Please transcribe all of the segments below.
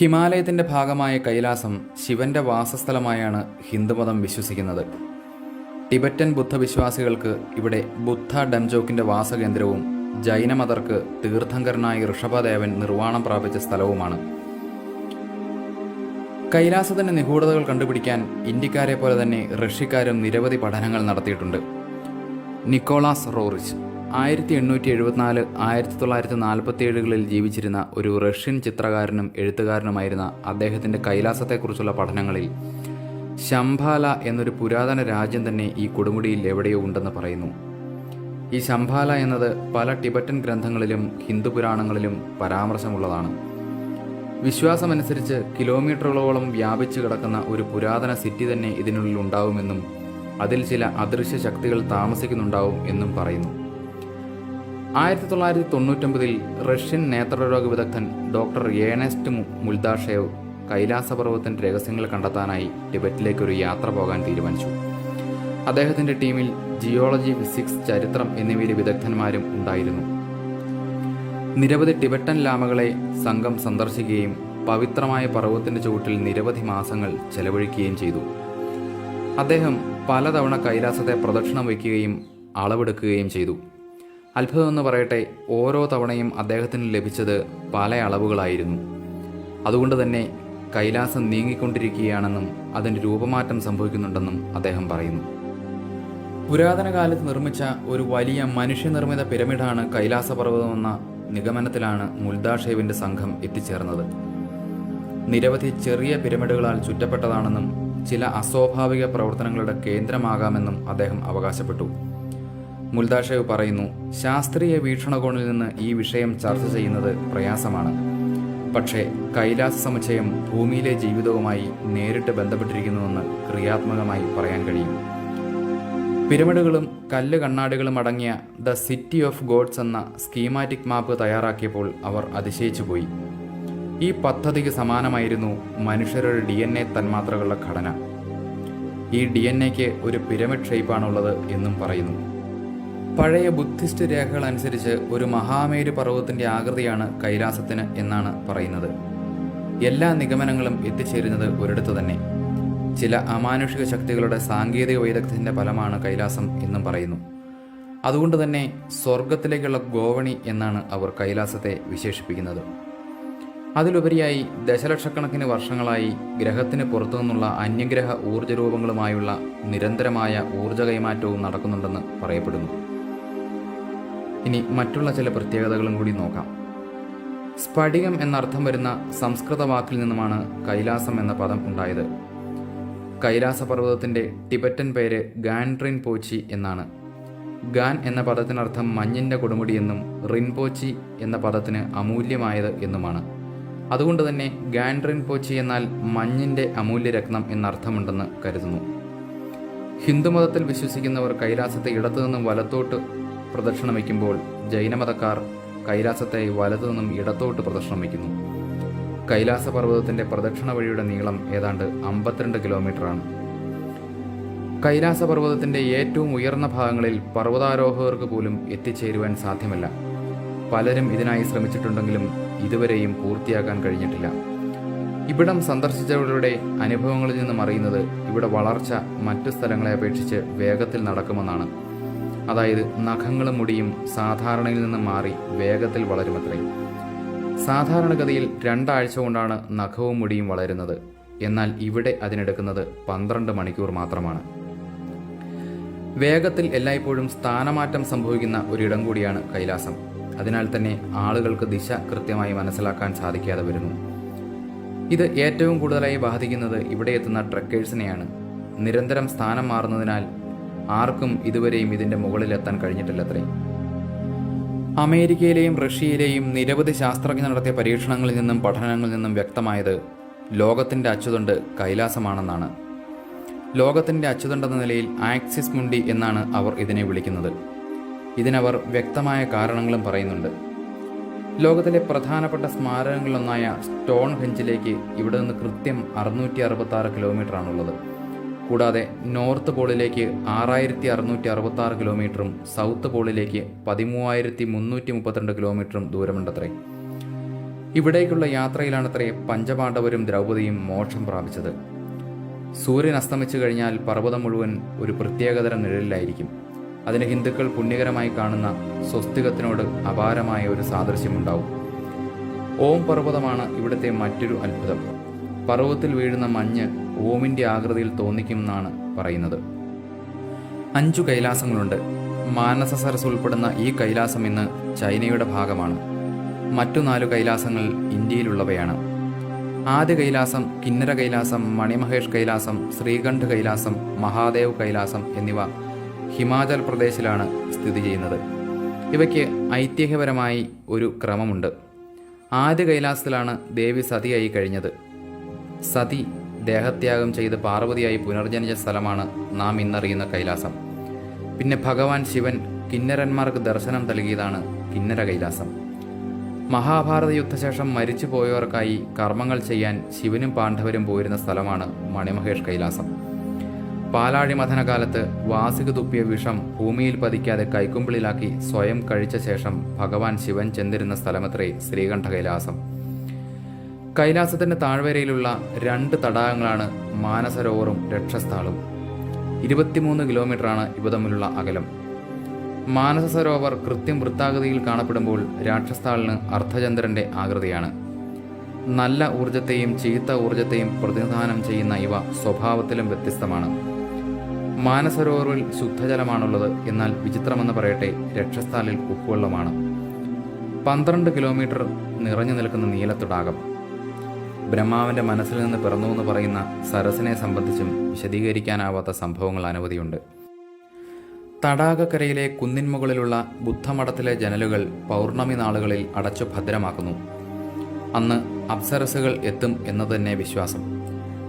ഹിമാലയത്തിന്റെ ഭാഗമായ കൈലാസം ശിവന്റെ വാസസ്ഥലമായാണ് ഹിന്ദുമതം വിശ്വസിക്കുന്നത്. ടിബറ്റൻ ബുദ്ധവിശ്വാസികൾക്ക് ഇവിടെ ബുദ്ധ ഡംജോക്കിന്റെ വാസകേന്ദ്രവും ജൈനമതർക്ക് തീർത്ഥങ്കരനായി ഋഷഭദേവൻ നിർവാണം പ്രാപിച്ച സ്ഥലവുമാണ്. കൈലാസത്തിന്റെ നിഗൂഢതകൾ കണ്ടുപിടിക്കാൻ ഇന്ത്യക്കാരെ പോലെ തന്നെ റഷ്യക്കാരും നിരവധി പഠനങ്ങൾ നടത്തിയിട്ടുണ്ട്. Nicholas Roerich. ആയിരത്തി എണ്ണൂറ്റി എഴുപത്തിനാല് ആയിരത്തി തൊള്ളായിരത്തി നാൽപ്പത്തി ഏഴുകളിൽ ജീവിച്ചിരുന്ന ഒരു റഷ്യൻ ചിത്രകാരനും എഴുത്തുകാരനുമായിരുന്ന അദ്ദേഹത്തിന്റെ കൈലാസത്തെക്കുറിച്ചുള്ള പഠനങ്ങളിൽ ശംഭാല എന്നൊരു പുരാതന രാജ്യം തന്നെ ഈ കൊടുമുടിയിൽ എവിടെയോ ഉണ്ടെന്ന് പറയുന്നു. ഈ ശംഭാല എന്നത് പല ടിബറ്റൻ ഗ്രന്ഥങ്ങളിലും ഹിന്ദു പുരാണങ്ങളിലും പരാമർശമുള്ളതാണ്. വിശ്വാസമനുസരിച്ച് കിലോമീറ്ററുകളോളം വ്യാപിച്ചു കിടക്കുന്ന ഒരു പുരാതന സിറ്റി തന്നെ ഇതിനുള്ളിൽ ഉണ്ടാവുമെന്നും അതിൽ ചില അദൃശ്യ ശക്തികൾ താമസിക്കുന്നുണ്ടാവും എന്നും പറയുന്നു. ആയിരത്തി തൊള്ളായിരത്തി തൊണ്ണൂറ്റൊമ്പതിൽ റഷ്യൻ നേത്രരോഗ വിദഗ്ധൻ ഡോക്ടർ ഏണസ്റ്റ് മുൽദാഷേവ് കൈലാസപർവതത്തിന്റെ രഹസ്യങ്ങൾ കണ്ടെത്താനായി ടിബറ്റിലേക്ക് ഒരു യാത്ര പോകാൻ തീരുമാനിച്ചു. അദ്ദേഹത്തിന്റെ ടീമിൽ ജിയോളജി ഫിസിക്സ് ചരിത്രം എന്നിവയിലെ വിദഗ്ധന്മാരും ഉണ്ടായിരുന്നു. നിരവധി ടിബറ്റൻ ലാമകളെ സംഘം സന്ദർശിക്കുകയും പവിത്രമായ പർവതത്തിന്റെ ചുവട്ടിൽ നിരവധി മാസങ്ങൾ ചെലവഴിക്കുകയും ചെയ്തു. അദ്ദേഹം പലതവണ കൈലാസത്തെ പ്രദക്ഷിണം വയ്ക്കുകയും അളവെടുക്കുകയും ചെയ്തു. അത്ഭുതമെന്ന് പറയട്ടെ ഓരോ തവണയും അദ്ദേഹത്തിന് ലഭിച്ചത് പല അളവുകളായിരുന്നു. അതുകൊണ്ട് തന്നെ കൈലാസം നീങ്ങിക്കൊണ്ടിരിക്കുകയാണെന്നും അതിന്റെ രൂപമാറ്റം സംഭവിക്കുന്നുണ്ടെന്നും അദ്ദേഹം പറയുന്നു. പുരാതന കാലത്ത് നിർമ്മിച്ച ഒരു വലിയ മനുഷ്യനിർമ്മിത പിരമിഡാണ് കൈലാസപർവതമെന്ന നിഗമനത്തിലാണ് മുൽദാഷേവിന്റെ സംഘം എത്തിച്ചേർന്നത്. നിരവധി ചെറിയ പിരമിഡുകളാൽ ചുറ്റപ്പെട്ടതാണെന്നും ചില അസ്വാഭാവിക പ്രവർത്തനങ്ങളുടെ കേന്ദ്രമാകാമെന്നും അദ്ദേഹം അവകാശപ്പെട്ടു. മുൽദാഷേവ് പറയുന്നു ശാസ്ത്രീയ വീക്ഷണകോണിൽ നിന്ന് ഈ വിഷയം ചർച്ച ചെയ്യുന്നത് പ്രയാസമാണ്. പക്ഷേ കൈലാസ സമുച്ചയം ഭൂമിയിലെ ജീവിതവുമായി നേരിട്ട് ബന്ധപ്പെട്ടിരിക്കുന്നുവെന്ന് ക്രിയാത്മകമായി പറയാൻ കഴിയും. പിരമിഡുകളും കല്ല് കണ്ണാടികളും അടങ്ങിയ ദ സിറ്റി ഓഫ് ഗോഡ്സ് എന്ന സ്കീമാറ്റിക് മാപ്പ് തയ്യാറാക്കിയപ്പോൾ അവർ അതിശയിച്ചുപോയി ഈ പദ്ധതിക്ക് സമാനമായിരുന്നു മനുഷ്യരുടെ ഡി എൻ എ തന്മാത്രകളുടെ ഘടന. ഈ ഡി എൻ എക്ക് ഒരു പിരമിഡ് ഷേപ്പാണുള്ളത് എന്നും പറയുന്നു. പഴയ ബുദ്ധിസ്റ്റ് രേഖകൾ അനുസരിച്ച് ഒരു മഹാമേരു പർവതത്തിന്റെ ആകൃതിയാണ് കൈലാസത്തിന് എന്നാണ് പറയുന്നത്. എല്ലാ നിഗമനങ്ങളും എത്തിച്ചേരുന്നത് ഒരിടത്തു തന്നെ. ചില അമാനുഷിക ശക്തികളുടെ സാങ്കേതിക വൈദഗ്ധ്യത്തിന്റെ ഫലമാണ് കൈലാസം എന്നും പറയുന്നു. അതുകൊണ്ട് തന്നെ സ്വർഗത്തിലേക്കുള്ള ഗോവണി എന്നാണ് അവർ കൈലാസത്തെ വിശേഷിപ്പിക്കുന്നത്. അതിലുപരിയായി ദശലക്ഷക്കണക്കിന് വർഷങ്ങളായി ഗ്രഹത്തിന് പുറത്തുനിന്നുള്ള അന്യഗ്രഹ ഊർജരൂപങ്ങളുമായുള്ള നിരന്തരമായ ഊർജ കൈമാറ്റവും നടക്കുന്നുണ്ടെന്ന് പറയപ്പെടുന്നു. ഇനി മറ്റുള്ള ചില പ്രത്യേകതകളും കൂടി നോക്കാം. സ്ഫടികം എന്നർത്ഥം വരുന്ന സംസ്കൃത വാക്കിൽ നിന്നുമാണ് കൈലാസം എന്ന പദം ഉണ്ടായത്. കൈലാസ പർവതത്തിന്റെ ടിബറ്റൻ പേര് ഗാൻട്രിൻ പോച്ചി എന്നാണ്. ഗാൻ എന്ന പദത്തിനർത്ഥം മഞ്ഞിന്റെ കൊടുമുടി എന്നും റിൻപോച്ചി എന്ന പദത്തിന് അമൂല്യമായത് എന്നുമാണ്. അതുകൊണ്ട് തന്നെ ഗാൻഡ്രിൻ പോച്ചി എന്നാൽ മഞ്ഞിന്റെ അമൂല്യ രത്നം എന്നർത്ഥമുണ്ടെന്ന് കരുതുന്നു. ഹിന്ദുമതത്തിൽ വിശ്വസിക്കുന്നവർ കൈലാസത്തെ ഇടത്തുനിന്നും വലത്തോട്ട് പ്രദക്ഷിണം വയ്ക്കുമ്പോൾ ജൈനമതക്കാർ കൈലാസത്തെ വലതുനിന്നും ഇടത്തോട്ട് പ്രദക്ഷിണം വയ്ക്കുന്നു. കൈലാസ പർവതത്തിന്റെ പ്രദക്ഷിണ വഴിയുടെ നീളം ഏതാണ്ട് അമ്പത്തിരണ്ട് കിലോമീറ്ററാണ്. കൈലാസ പർവതത്തിന്റെ ഏറ്റവും ഉയർന്ന ഭാഗങ്ങളിൽ പർവതാരോഹകർക്ക് പോലും എത്തിച്ചേരുവാൻ സാധ്യമല്ല. പലരും ഇതിനായി ശ്രമിച്ചിട്ടുണ്ടെങ്കിലും ഇതുവരെയും പൂർത്തിയാക്കാൻ കഴിഞ്ഞിട്ടില്ല. ഇവിടം സന്ദർശിച്ചവരുടെ അനുഭവങ്ങളിൽ നിന്നും അറിയുന്നത് ഇവിടെ വളർച്ച മറ്റു സ്ഥലങ്ങളെ അപേക്ഷിച്ച് വേഗത്തിൽ നടക്കുമെന്നാണ്. അതായത് നഖങ്ങളും മുടിയും സാധാരണയിൽ നിന്ന് മാറി വേഗത്തിൽ വളരുമത്രേ. സാധാരണഗതിയിൽ രണ്ടാഴ്ച കൊണ്ടാണ് നഖവും മുടിയും വളരുന്നത്. എന്നാൽ ഇവിടെ അതിനെടുക്കുന്നത് പന്ത്രണ്ട് മണിക്കൂർ മാത്രമാണ്. വേഗത്തിൽ എല്ലായ്പ്പോഴും സ്ഥാനമാറ്റം സംഭവിക്കുന്ന ഒരിടം കൂടിയാണ് കൈലാസം. അതിനാൽ തന്നെ ആളുകൾക്ക് ദിശ കൃത്യമായി മനസ്സിലാക്കാൻ സാധിക്കാതെ വരുന്നു. ഇത് ഏറ്റവും കൂടുതലായി ബാധിക്കുന്നത് ഇവിടെ എത്തുന്ന ട്രക്കേഴ്സിനെയാണ് നിരന്തരം സ്ഥാനം മാറുന്നതിനാൽ ആർക്കും ഇതുവരെയും ഇതിന്റെ മുകളിലെത്താൻ കഴിഞ്ഞിട്ടില്ലത്രേ. അമേരിക്കയിലെയും റഷ്യയിലെയും നിരവധി ശാസ്ത്രജ്ഞർ നടത്തിയ പരീക്ഷണങ്ങളിൽ നിന്നും പഠനങ്ങളിൽ നിന്നും വ്യക്തമായത് ലോകത്തിന്റെ അച്ചുതണ്ട് കൈലാസമാണെന്നാണ്. ലോകത്തിന്റെ അച്ചുതണ്ടെന്ന നിലയിൽ ആക്സിസ് മുണ്ടി എന്നാണ് അവർ ഇതിനെ വിളിക്കുന്നത്. ഇതിനവർ വ്യക്തമായ കാരണങ്ങളും പറയുന്നുണ്ട്. ലോകത്തിലെ പ്രധാനപ്പെട്ട സ്മാരകങ്ങളിലൊന്നായ സ്റ്റോൺ ഹെഞ്ചിലേക്ക് ഇവിടെ നിന്ന് കൃത്യം അറുന്നൂറ്റി അറുപത്തി ആറ് കിലോമീറ്ററാണുള്ളത്. കൂടാതെ നോർത്ത് പോളിലേക്ക് ആറായിരത്തി അറുന്നൂറ്റി അറുപത്തി ആറ് കിലോമീറ്ററും സൗത്ത് പോളിലേക്ക് പതിമൂവായിരത്തി മുന്നൂറ്റി മുപ്പത്തിരണ്ട് കിലോമീറ്ററും ദൂരമുണ്ടത്രേ. ഇവിടേക്കുള്ള യാത്രയിലാണത്രേ പഞ്ചപാണ്ഡവരും ദ്രൗപദിയും മോക്ഷം പ്രാപിച്ചത്. സൂര്യൻ അസ്തമിച്ചു കഴിഞ്ഞാൽ പർവതം മുഴുവൻ ഒരു പ്രത്യേകതരം നിഴലിലായിരിക്കും. അതിന് ഹിന്ദുക്കൾ പുണ്യകരമായി കാണുന്ന സ്വസ്തികത്തിനോട് അപാരമായ ഒരു സാദൃശ്യമുണ്ടാവും. ഓം പർവതമാണ് ഇവിടുത്തെ മറ്റൊരു അത്ഭുതം. പർവതത്തിൽ വീഴുന്ന മഞ്ഞ് ഓമിന്റെ ആകൃതിയിൽ തോന്നിക്കുമെന്നാണ് പറയുന്നത്. അഞ്ചു കൈലാസങ്ങളുണ്ട്. മാനസ സരസ് ഉൾപ്പെടുന്ന ഈ കൈലാസം ഇന്ന് ചൈനയുടെ ഭാഗമാണ്. മറ്റു നാലു കൈലാസങ്ങൾ ഇന്ത്യയിലുള്ളവയാണ്. ആദ്യ കൈലാസം കിന്നര കൈലാസം മണിമഹേഷ് കൈലാസം ശ്രീകണ്ഠ് കൈലാസം മഹാദേവ് കൈലാസം എന്നിവ ഹിമാചൽ പ്രദേശിലാണ് സ്ഥിതി ചെയ്യുന്നത്. ഇവയ്ക്ക് ഐതിഹ്യപരമായി ഒരു ക്രമമുണ്ട്. ആദ്യ കൈലാസത്തിലാണ് ദേവി സതിയായി കഴിഞ്ഞത്. സതി ദേഹത്യാഗം ചെയ്ത് പാർവതിയായി പുനർജനിച്ച സ്ഥലമാണ് നാം ഇന്നറിയുന്ന കൈലാസം. പിന്നെ ഭഗവാൻ ശിവൻ കിന്നരന്മാർക്ക് ദർശനം നൽകിയതാണ് കിന്നര കൈലാസം. മഹാഭാരത യുദ്ധശേഷം മരിച്ചു പോയവർക്കായി കർമ്മങ്ങൾ ചെയ്യാൻ ശിവനും പാണ്ഡവരും പോയിരുന്ന സ്ഥലമാണ് മണിമഹേഷ് കൈലാസം. പാലാഴി മഥനകാലത്ത് വാസിക തുപ്പിയ വിഷം ഭൂമിയിൽ പതിക്കാതെ കൈക്കുമ്പിളിലാക്കി സ്വയം കഴിച്ച ശേഷം ഭഗവാൻ ശിവൻ ചെന്നിരുന്ന സ്ഥലമത്രേ ശ്രീകണ്ഠ കൈലാസം കൈലാസത്തിന്റെ താഴ്വരയിലുള്ള രണ്ട് തടാകങ്ങളാണ് മാനസരോവറും രക്ഷസ്ഥാളും. ഇരുപത്തിമൂന്ന് കിലോമീറ്ററാണ് ഇവ തമ്മിലുള്ള അകലം. മാനസ സരോവർ കൃത്യം വൃത്താകൃതിയിൽ കാണപ്പെടുമ്പോൾ രാക്ഷസ്ഥാളിന് അർദ്ധചന്ദ്രന്റെ ആകൃതിയാണ്. നല്ല ഊർജത്തെയും ചീത്ത ഊർജത്തെയും പ്രതിനിധാനം ചെയ്യുന്ന ഇവ സ്വഭാവത്തിലും വ്യത്യസ്തമാണ്. മാനസരോവറിൽ ശുദ്ധജലമാണുള്ളത് എന്നാൽ വിചിത്രമെന്ന് പറയട്ടെ രക്ഷസ്ഥാലിൽ ഉപ്പുവെള്ളമാണ്. പന്ത്രണ്ട് കിലോമീറ്റർ നിറഞ്ഞു നിൽക്കുന്ന നീലത്തുടാകം. ബ്രഹ്മാവിന്റെ മനസ്സിൽ നിന്ന് പിറന്നു എന്ന് പറയുന്ന സരസിനെ സംബന്ധിച്ചും വിശദീകരിക്കാനാവാത്ത സംഭവങ്ങൾ അനവധിയുണ്ട്. തടാകക്കരയിലെ കുന്നിൻ മുകളിലുള്ള ബുദ്ധമഠത്തിലെ ജനലുകൾ പൗർണമി നാളുകളിൽ അടച്ചു ഭദ്രമാക്കുന്നു. അന്ന് അപ്സരസുകൾ എത്തും എന്നത് തന്നെ വിശ്വാസം.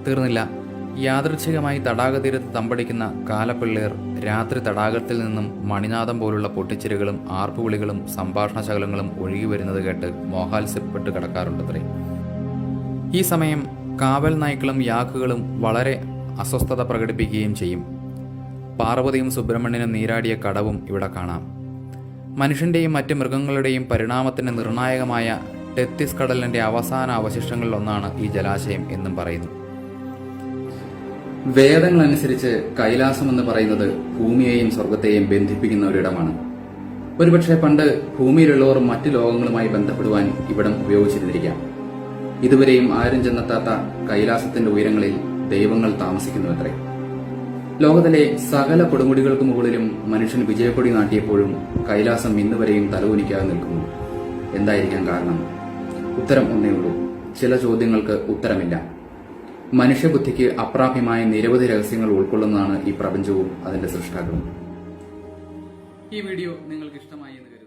തീർന്നില്ല യാദൃച്ഛികമായി തടാകതീരത്ത് തമ്പടിക്കുന്ന കാലപ്പിള്ളേർ രാത്രി തടാകത്തിൽ നിന്നും മണിനാഥം പോലുള്ള പൊട്ടിച്ചിരികളും ആർപ്പുവിളികളും സംഭാഷണശകലങ്ങളും ഒഴുകി വരുന്നത് കേട്ട് മോഹാത്സ്യപ്പെട്ട് കിടക്കാറുണ്ടത്രേ. ഈ സമയം കാവൽ നായ്ക്കളും യാക്കുകളും വളരെ അസ്വസ്ഥത പ്രകടിപ്പിക്കുകയും ചെയ്യും. പാർവതിയും സുബ്രഹ്മണ്യനും നീരാടിയ കടവും ഇവിടെ കാണാം. മനുഷ്യന്റെയും മറ്റ് മൃഗങ്ങളുടെയും പരിണാമത്തിന് നിർണായകമായ ടെത്തിസ് കടലിന്റെ അവസാന അവശിഷ്ടങ്ങളിലൊന്നാണ് ഈ ജലാശയം എന്നും പറയുന്നു. വേദങ്ങളനുസരിച്ച് കൈലാസം എന്ന് പറയുന്നത് ഭൂമിയെയും സ്വർഗത്തെയും ബന്ധിപ്പിക്കുന്ന ഒരിടമാണ്. ഒരുപക്ഷെ പണ്ട് ഭൂമിയിലുള്ളവർ മറ്റു ലോകങ്ങളുമായി ബന്ധപ്പെടുവാൻ ഇവിടം ഉപയോഗിച്ചിരുന്നിരിക്കാം. ഇതുവരെയും ആരും ചെന്നെത്താത്ത കൈലാസത്തിന്റെ ഉയരങ്ങളിൽ ദൈവങ്ങൾ താമസിക്കുന്നുവത്രേ. ലോകത്തിലെ സകല കൊടുമുടികൾക്ക് മുകളിലും മനുഷ്യൻ വിജയക്കൊടി നാട്ടിയപ്പോഴും കൈലാസം ഇന്നുവരെയും തലകുനിക്കാതെ നിൽക്കുന്നു. എന്തായിരിക്കാം കാരണം? ഉത്തരം ഒന്നേ ഉള്ളൂ. ചില ചോദ്യങ്ങൾക്ക് ഉത്തരമില്ല. മനുഷ്യബുദ്ധിക്ക് അപ്രാപ്യമായ നിരവധി രഹസ്യങ്ങൾ ഉൾക്കൊള്ളുന്നതാണ് ഈ പ്രപഞ്ചവും അതിന്റെ സൃഷ്ടാക്കളും. ഈ വീഡിയോ നിങ്ങൾക്ക് ഇഷ്ടമായി എന്ന്